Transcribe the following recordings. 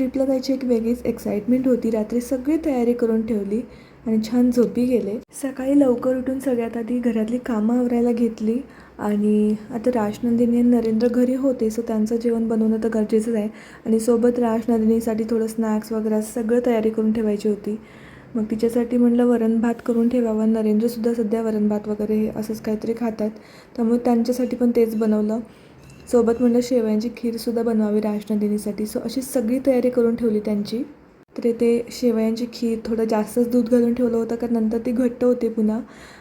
ट्रिपला जायची एक वेगळीच एक्साइटमेंट होती. रात्री सगळी तयारी करून ठेवली आणि छान झोपी गेले. सकाळी लवकर उठून सगळ्यात आधी घरातली कामं आवरायला घेतली आणि आता राजनंदिनी आणि नरेंद्र घरी होते सो त्यांचं जेवण बनवणं तर गरजेचंच आहे. आणि सोबत राजनंदिनीसाठी थोडं स्नॅक्स वगैरे असं सगळं तयारी करून ठेवायची होती. मग तिच्यासाठी म्हणलं वरण भात करून ठेवावं. नरेंद्रसुद्धा सध्या वरण भात वगैरे हे असंच काहीतरी खातात. त्यामुळे त्यांच्यासाठी पण तेच बनवलं. सोबत म्हणलं शेवयांची खीरसुद्धा बनवावी राजनंदिनीसाठी सो अशी सगळी तयारी करून ठेवली त्यांची. तर इथे शेवयांची खीर थोडं जास्तच दूध घालून ठेवलं होतं कारण नंतर ती घट्ट होते पुन्हा.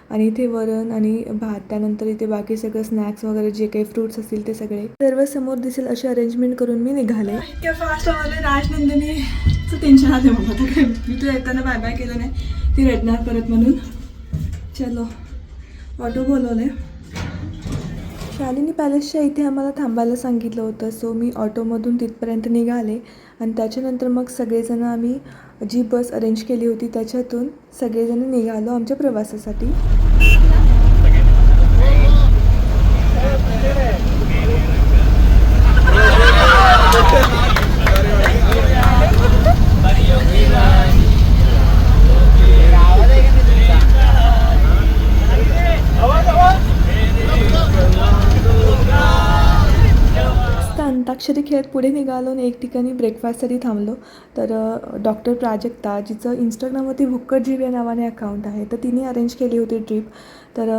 आणि इथे वरण आणि भात त्यानंतर इथे बाकी सगळं स्नॅक्स वगैरे जे काही फ्रुट्स असतील ते सगळे. सर्व समोर दिसेल अशी अरेंजमेंट करून मी निघाले. इतक्या फास्टमध्ये राजनंदिनीचं टेन्शन आलं मी तुला येताना बाय बाय केलं नाही. ती रडणार परत म्हणून. चलो ऑटो आहे शालिनी पॅलेसच्या इथे आम्हाला थांबायला सांगितलं होतं. सो मी ऑटोमधून तिथपर्यंत निघाले आणि त्याच्यानंतर मग सगळेजण आम्ही जी बस अरेंज केली होती त्याच्यातून सगळेजण निघालो आमच्या प्रवासासाठी. अक्षरी खेळत पुढे निघालो आणि एक ठिकाणी ब्रेकफास्टसाठी थांबलो. तर डॉक्टर प्राजक्ता जिचं इंस्टाग्रामवरती भुक्कट जीव या नावाने अकाउंट आहे तर तिने अरेंज केली होती ट्रिप तर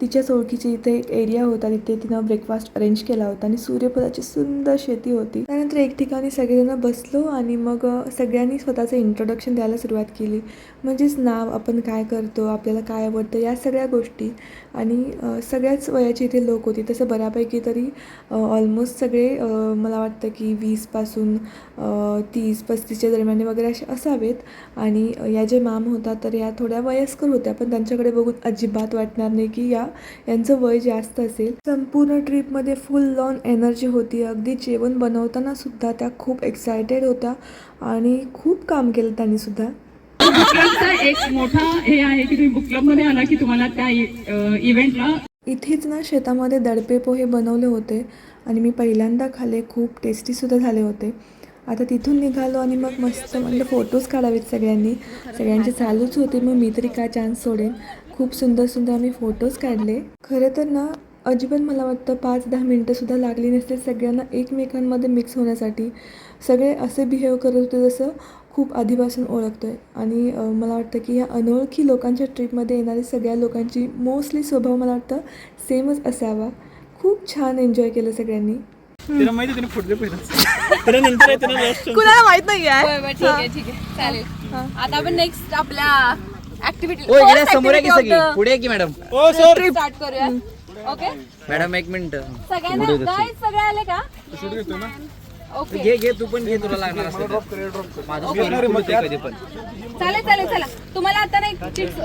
तिच्याच ओळखीची इथे एक एरिया होता तिथे तिनं ब्रेकफास्ट अरेंज केला होता आणि सूर्यफुलाची सुंदर शेती होती. त्यानंतर एक ठिकाणी सगळेजण बसलो आणि मग सगळ्यांनी स्वतःचं इंट्रोडक्शन द्यायला सुरुवात केली. म्हणजेच नाव आपण काय करतो आपल्याला काय आवडतं या सगळ्या गोष्टी. आणि सगळ्याच वयाची इथे लोक होती तसं बऱ्यापैकी तरी ऑलमोस्ट सगळे मला वाटतं की वीसपासून तीस पस्तीसच्या दरम्यान वगैरे असे असावेत. आणि या जे माम होता तर या थोड्या वयस्कर होत्या पण त्यांच्याकडे बघून अजिबात वाटणार नाही की या यांचं वय जास्त असेल. संपूर्ण ट्रिपमध्ये फुल लॉन एनर्जी होती. अगदी जेवण बनवताना सुद्धा त्या खूप एक्सायटेड होत्या आणि खूप काम केलं त्यांनी सुद्धा. एक मोठा हे आहे की तुम्ही मध्ये आला की तुम्हाला त्या इव्हेंटला इथेच ना शेतामध्ये दडपे पोहे बनवले होते आणि मी पहिल्यांदा खाल्ले. खूप टेस्टीसुद्धा झाले होते. आता तिथून निघालो आणि मग मस्त म्हणजे फोटोज काढावेत सगळ्यांनी. सगळ्यांचे चालूच होते. मग मी तरी काय चान्स सोडेन? खूप सुंदर सुंदर आम्ही फोटोज काढले. खरं तर ना अजिबात मला वाटतं पाच दहा मिनटंसुद्धा लागली नसतील सगळ्यांना एकमेकांमध्ये मिक्स होण्यासाठी. सगळे असे बिहेव करत होते जसं खूप आधीपासून ओळखतो आहे आणि मला वाटतं की ह्या अनोळखी लोकांच्या ट्रिपमध्ये येणारी सगळ्या लोकांची मोस्टली स्वभाव मला वाटतं सेमच असावा. खूप छान एन्जॉय केलं सगळ्यांनी. तिला माहिती तिने फुटले पहिला. त्याला नंतर आहे त्याला लास्ट कुणाला माहीत नाही आहे बरं, बरं, ठीक आहे ठीक आहे. चालेल. आता आपण नेक्स्ट आपल्या ऍक्टिव्हिटी ओ इकडे समोर आहे की सगळी? पुढे आहे की मॅडम? ओ सर. स्टार्ट करूया. ओके मॅडम एक मिनिट. सगळ्यांना guys, सगळे आले का? ओके घे घे तू पण घे तुला लागणार असेल कधी पण. चालेल चालेल चला. तुम्हाला आता नाही चिट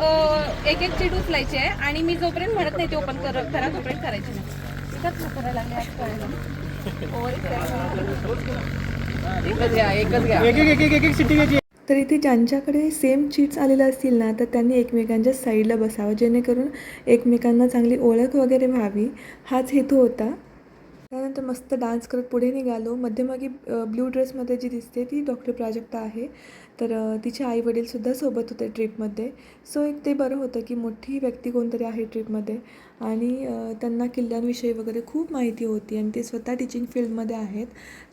एक एक चिट उचलायची आहे आणि मी जोपर्यंत म्हणत नाही ते ओपन कर करा तोपर्यंत करायची नाही. एकच करायला लागले आज कळलं. ओवर एकच घ्या एकच घ्या. एक एक एक एक एक एक सिटी घ्यायची. तर इथे ज्यांच्याकडे सेम चीट्स आलेल्या असतील ना तर त्यांनी एकमेकांच्या साईडला बसावं. जेणेकरून एकमेकांना चांगली ओळख वगैरे व्हावी. हाच हेतू होता. त्यानंतर मस्त डान्स करत पुढे निघालो. मध्यमागी ब्ल्यू ड्रेसमध्ये जी दिसते ती डॉक्टर प्राजक्ता आहे. तर तिचे आई वडीलसुद्धा सोबत होते ट्रीपमध्ये. सो एक ते बरं होतं की मोठी व्यक्ती कोणतरी आहे ट्रिपमध्ये. आणि त्यांना किल्ल्यांविषयी वगैरे खूप माहिती होती आणि ते स्वतः टीचिंग फील्डमध्ये आहेत.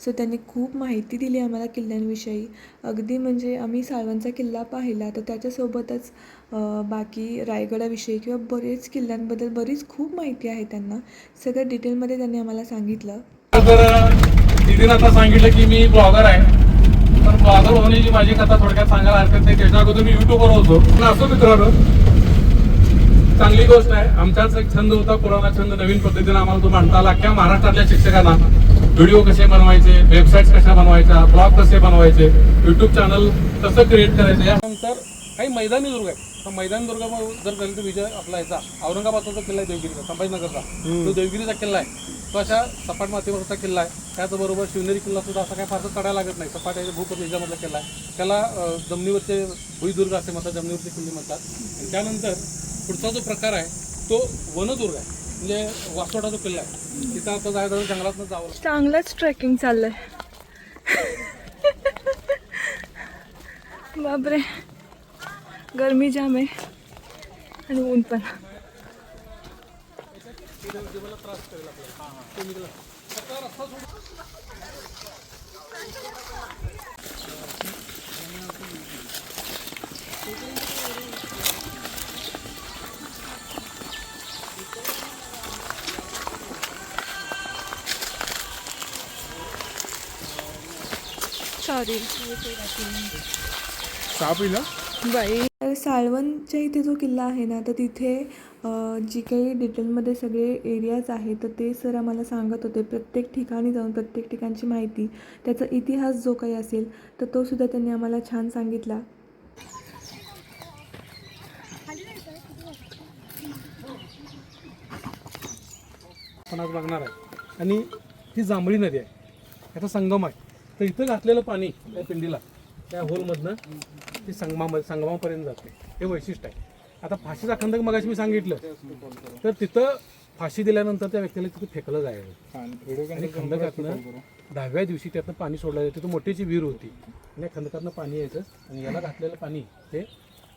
सो त्यांनी खूप माहिती दिली आम्हाला किल्ल्यांविषयी. अगदी म्हणजे आम्ही साळवांचा किल्ला पाहिला तर त्याच्यासोबतच बाकी रायगडाविषयी किंवा बरेच किल्ल्यांबद्दल बरीच खूप माहिती आहे त्यांना. सगळं डिटेलमध्ये त्यांनी आम्हाला सांगितलं. तर दीदीनं आता सांगितलं की मी ब्लॉगर आहे. तर ब्लॉगर होण्याची माझी कथा थोडक्यात सांगायला हरकत नाही. त्याच्या अगोदर मी युट्यूबवर होतो. पण असो मित्रांनो. चांगली गोष्ट आहे. आमचाच एक छंद होता. पुराणा छंद नवीन पद्धतीने आम्हाला तो मांडता आला. अख्ख्या महाराष्ट्रातल्या शिक्षकांना व्हिडिओ कसे बनवायचे वेबसाईट्स कशा बनवायच्या ब्लॉग कसे बनवायचे युट्यूब चॅनल कसं क्रिएट करायचं यानंतर काही मैदानी दुर्ग आहे तर मैदानी दुर्ग जर झाली तर विजय आपला याचा औरंगाबादचा किल्ला आहे देवगिरीचा संभाजीनगरचा तो देवगिरीचा किल्ला आहे. तो अशा सपाट मातीवरचा किल्ला आहे. त्याचबरोबर शिवनेरी किल्ला सुद्धा असा काही फारसा चढायला लागत नाही. सपाट आहे भूपत याच्यामधला किल्ला आहे. त्याला जमिनीवरचे भुईदुर्ग असे म्हणतात जमिनीवरचे किल्ले म्हणतात. आणि त्यानंतर पुढचा जो प्रकार आहे तो वनदुर्ग आहे. म्हणजे वासोटा जो किल्ला आहे. तिथं आता जायचं जंगलातनं जावं लागतं. चांगलंच ट्रेकिंग चाललंय. बापरे. गरमी जाम आहे. आणि ऊन पण. सॉरी पिला? बाई. साळवणच्या इथे जो किल्ला आहे ना तर तिथे जी काही डिटेलमध्ये सगळे एरियाज आहेत तर ते सर आम्हाला सांगत होते. प्रत्येक ठिकाणी जाऊन प्रत्येक ठिकाणची माहिती त्याचा इतिहास जो काही असेल तर तो सुद्धा त्यांनी आम्हाला छान सांगितला. लागणार आहे. आणि ही जांभळी नदी आहे. याचा संगम आहे. तर इथं घातलेलं पाणी या पिंडीला त्या होलमधनं ते संगमामध्ये संगमापर्यंत जाते. हे वैशिष्ट्य आहे. आता फाशीचा खंदक मगाशी मी सांगितलं. तर तिथं फाशी दिल्यानंतर त्या व्यक्तीला तिथं फेकलं जायचं. आणि खंडकातनं दहाव्या दिवशी त्यातनं पाणी सोडलं जायचं. तिथं मोठीची विहीर होती. आणि या पाणी यायचं. आणि याला घातलेलं पाणी ते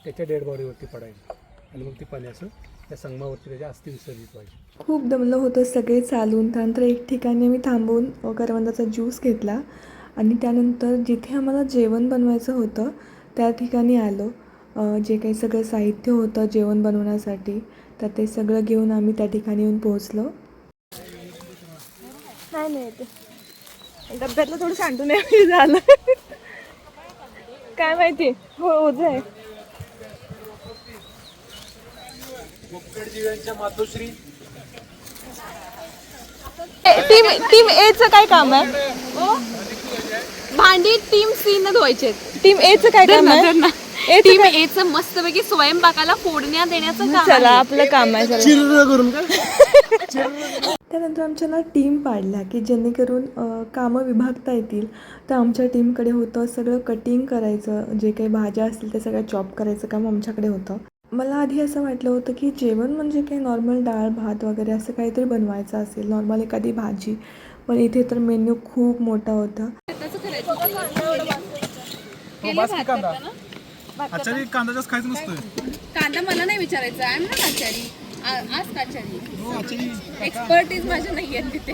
त्याच्या डेड बॉडीवरती पडायचं. आणि मग ते पाणी असं त्या संगमावरती त्याच्या अस्थि विसर्जित पाहिजे खूप दमलं होतं सगळे चालून. त्यानंतर एक ठिकाणी मी थांबून करवंदाचा ज्यूस घेतला. आणि त्यानंतर जिथे आम्हाला जेवण बनवायचं होतं त्या ठिकाणी आलो. जे काही सगळं साहित्य होतं जेवण बनवण्यासाठी तर ते सगळं घेऊन आम्ही त्या ठिकाणी येऊन पोहोचलो. नाही नाही ते डब्यातलं थोडं सांडून झालं. काय माहिती? हो ओझ आहे. मातोश्री टीम टीम एचं काय काम आहे? भांडी टीम सी न धुवायचे टीम एचं काय काम आहे? टीम ए च मस्तपैकी स्वयंपाकाला फोडण्या देण्याचं काम चला आपलं काम आहे चला. त्यानंतर आमच्या ना टीम पाडल्या की जेणेकरून अ, कामं विभागता येतील. तर आमच्या टीमकडे होतं सगळं कटिंग करायचं जे काही भाज्या असतील ते सगळं चॉप करायचं काम आमच्याकडे होतं. मला आधी असं वाटलं होतं की जेवण म्हणजे काही नॉर्मल डाळ भात वगैरे असं काहीतरी बनवायचं असेल नॉर्मल एखादी भाजी. पण इथे तर मेन्यू खूप मोठा होता. आचारी कांदा. जास्त खायचं नसतोय. कांदा मला नाही विचारायचा. आय एम नॉट आचारी. आ- आज काचारी हो आचारी. एक्सपर्ट इज माझ्या नाही आहे तिथे.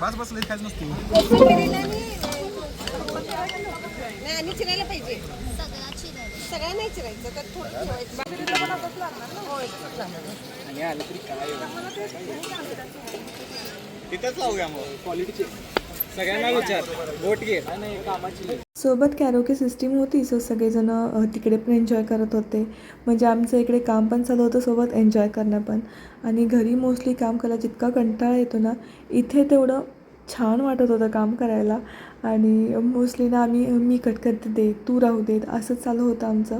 बस बस लई खायचं नसतो तिथंच लावूया मग. क्वालिटीचे सगळ्यांना विचार. बोट घे. नाही कामाची सोबत कॅरोके सिस्टीम होती सो सगळेजण तिकडे पण एन्जॉय करत होते. म्हणजे आमचं इकडे काम पण चालू होतं सोबत एन्जॉय करणं पण. आणि घरी मोस्टली काम करायला जितका कंटाळा येतो ना इथे तेवढं छान वाटत होतं काम करायला. आणि मोस्टली ना आम्ही मी कट करते दे तू राहू देत असंच चालू होतं आमचं.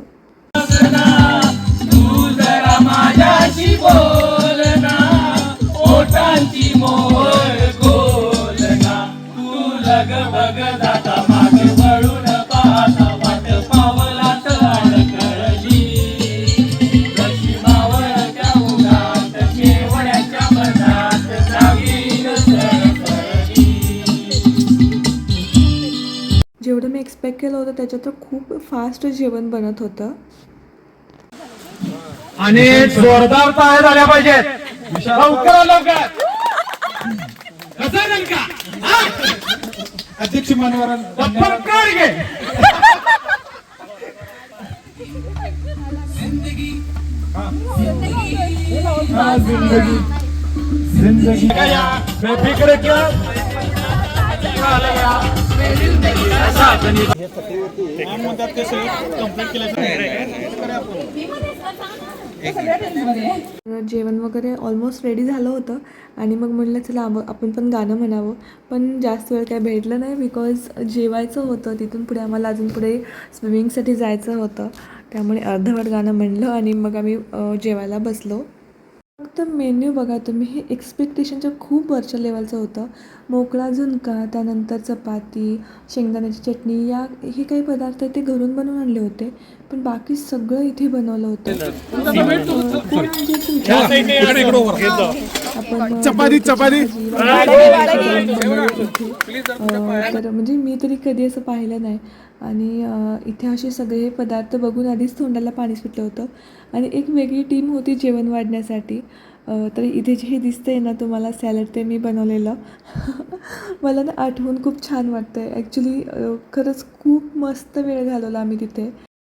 एक्सपेक्ट केलं होतं त्याच्यात तर खूप फास्ट जेवण बनत होतं. आणि जोरदार पाय झाल्या पाहिजेत. लवकर लवकर. कसं का अध्यक्ष हाँ, जिंदगी. जिंदगी. बेफिक्र क्या जेवण वगैरे ऑलमोस्ट रेडी झालं होतं. आणि मग म्हटलं चला आपण पण गाणं म्हणावं. पण जास्त वेळ काय भेटलं नाही बिकॉज जेवायचं होतं. तिथून पुढे आम्हाला अजून पुढे स्विमिंगसाठी जायचं होतं. त्यामुळे अर्धवट गाणं म्हणलं आणि मग आम्ही जेवायला बसलो. फक्त मेन्यू बघा तुम्ही हे एक्सपेक्टेशनच्या खूप वरच्या लेवलचं होतं. मोकळा झुणका त्यानंतर चपाती शेंगदाण्याची चटणी या हे काही पदार्थ ते घरून बनवून आणले होते पण बाकी सगळं इथे बनवलं होतं. चपाती चपाती. तर म्हणजे मी तरी कधी असं पाहिलं नाही. आणि इथे असे सगळे पदार्थ बघून आधीच तोंडाला पाणी सुटलं होतं. आणि एक वेगळी टीम होती जेवण वाढण्यासाठी. तर इथे जे हे दिसतंय ना तुम्हाला सॅलड ते मी बनवलेलं. मला ना आठवून खूप छान वाटतं आहे ॲक्च्युली खरंच खूप मस्त वेळ घालवला आम्ही तिथे.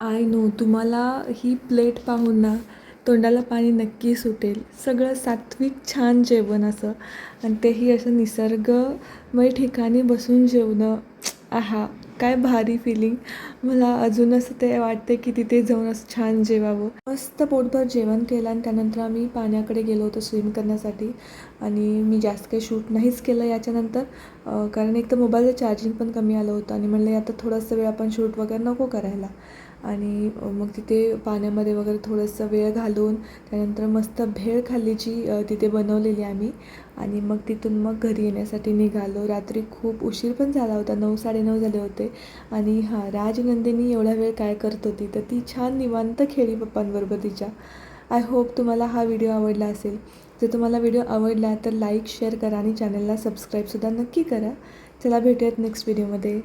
आय नो तुम्हाला ही प्लेट पाहून ना तोंडाला पाणी नक्की सुटेल. सगळं सात्विक छान जेवण असं. आणि तेही असं निसर्गमय ठिकाणी बसून जेवणं. आहा. काय भारी फिलिंग मला अजून असं ते वाटते की तिथे जाऊन असं छान जेवावं. मस्त पोटभर जेवण केलं आणि त्यानंतर आम्ही पाण्याकडे गेलो होतो स्विम करण्यासाठी. आणि मी जास्त काही शूट नाहीच केलं याच्यानंतर कारण एक तर मोबाईलचं चार्जिंग पण कमी आलं होतं आणि म्हणलं आता थोडंसं वेळ आपण शूट वगैरे नको करायला. आणि मग तिथे पाण्यामध्ये वगैरे थोडंसं वेळ घालवून त्यानंतर मस्त भेळ खाल्ली जी तिथे बनवलेली आम्ही. आणि मग तिथून मग घरी येण्यासाठी निघालो. रात्री खूप उशीर पण झाला होता नऊ साडेनऊ झाले होते. आणि हां राजनंदिनी एवढा वेळ काय करत होती? तर ती छान निवांत खेळी पप्पांबरोबर तिच्या. आय होप तुम्हाला हा व्हिडिओ आवडला असेल. जर तुम्हाला व्हिडिओ आवडला तर लाईक शेअर करा आणि चॅनलला सबस्क्राईबसुद्धा नक्की करा. चला भेटूयात नेक्स्ट व्हिडिओमध्ये